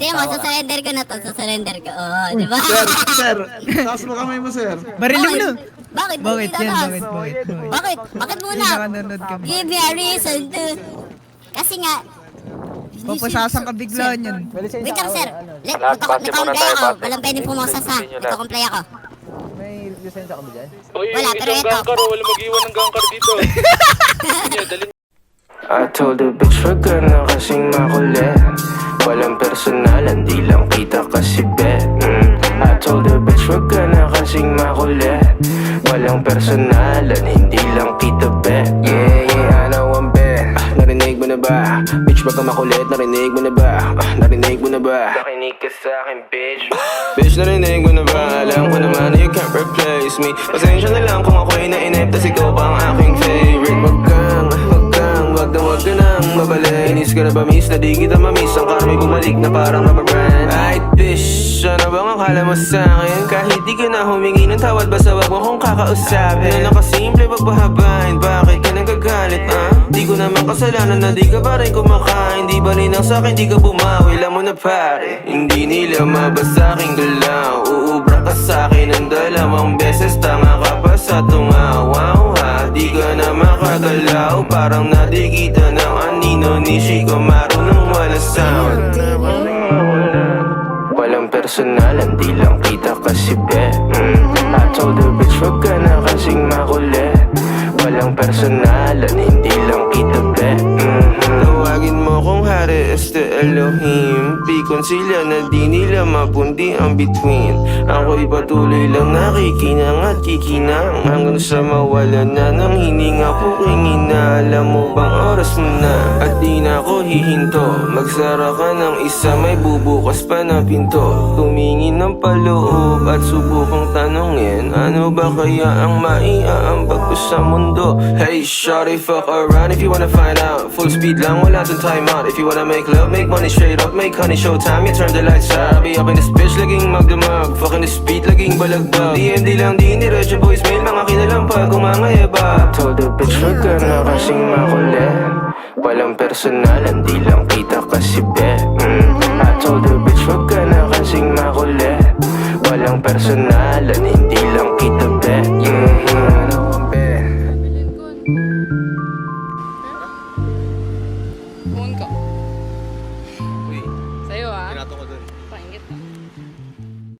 Tingnan mo, sasurrender ko na to, sasurrender ko. Oo, di ba? Sir, sir, taas mo kamay mo, sir. Barilin mo na. Bakit? Bakit Bakit? yan? Bakit? Bakit? Bakit? Bakit? Muna? Give me a reason to... Kasi nga... Papasasan ka bigla niyan. Wait lang, sir. Let, muna nagko-comply tayo, ako. Walang ha. Continue lang. Nagko-comply ako. May lisensya ka ba dyan? Wala, pero ito. gangkar, oh, wala mag-iwan ng gangkar dito. Dalhin I told the bitch wag ka na kasing makulit Walang personalan, di lang kita kasi bet mm. I told the bitch wag ka na kasing makulit Walang personalan, hindi lang kita bet Yeah, yeah, I know I'm bet ah, Narinig mo na ba? Bitch wag ka makulit, narinig mo na ba? Ah, narinig mo na ba? Nakinig ka sa akin, bitch Bitch, narinig mo na ba? Alam ko naman na you can't replace me Pasensya na lang kung ako'y nainip Inis ka na ba miss? Na di kita mamiss Ang karmi bumalik na parang rubber brand Ay, bitch, ano bang akala mo sa akin? Kahit di ka na humingi ng tawad Basta wag mo kong kakausapin. Na nakasimple, wag pahabain Bakit ka nagagalit, ah? Di ko naman kasalanan na di ka pa rin kumakain. Di ba rin ang sa'kin, di ka bumawi. Alam mo na pare Hindi nila mabasa aking galaw. Uubra makagalaw Parang nadikita ng anino ni Chico Marunong wala sound. Walang personalan, di lang kita kasi bet mm. I told the bitch wag ka na kasing makulit Walang personalan, hindi lang kita bet mm hari este Elohim. Pikon sila na di nila mapundi ang between. Ako'y patuloy lang nakikinang at kikinang. Hanggang sa mawala na ng hininga Puking ina Alam mo bang oras mo na? At di na ako hihinto. Magsara ka ng isa may bubukas pa na pinto. Tumingin ng paloob at subukang tanongin Ano ba kaya ang maiaambag ko sa mundo? Hey shawty fuck around if you wanna find out. Full speed lang wala dun time out. If you wanna make. Love, make money straight up Make honey. Showtime, you turn the lights out Be up in this bitch, laging magdamag Fucking this beat, laging balagbag DMD lang, di niretso voicemail Mga kinalampag, kumangayabab Told the bitch, huwag ka na kasing makulit Walang personalan, di lang kita kasi be mm. I told the bitch, huwag ka na kasing makulit Walang personalan, hindi lang kita be. Mm-hmm. Moon tinatong ko doon.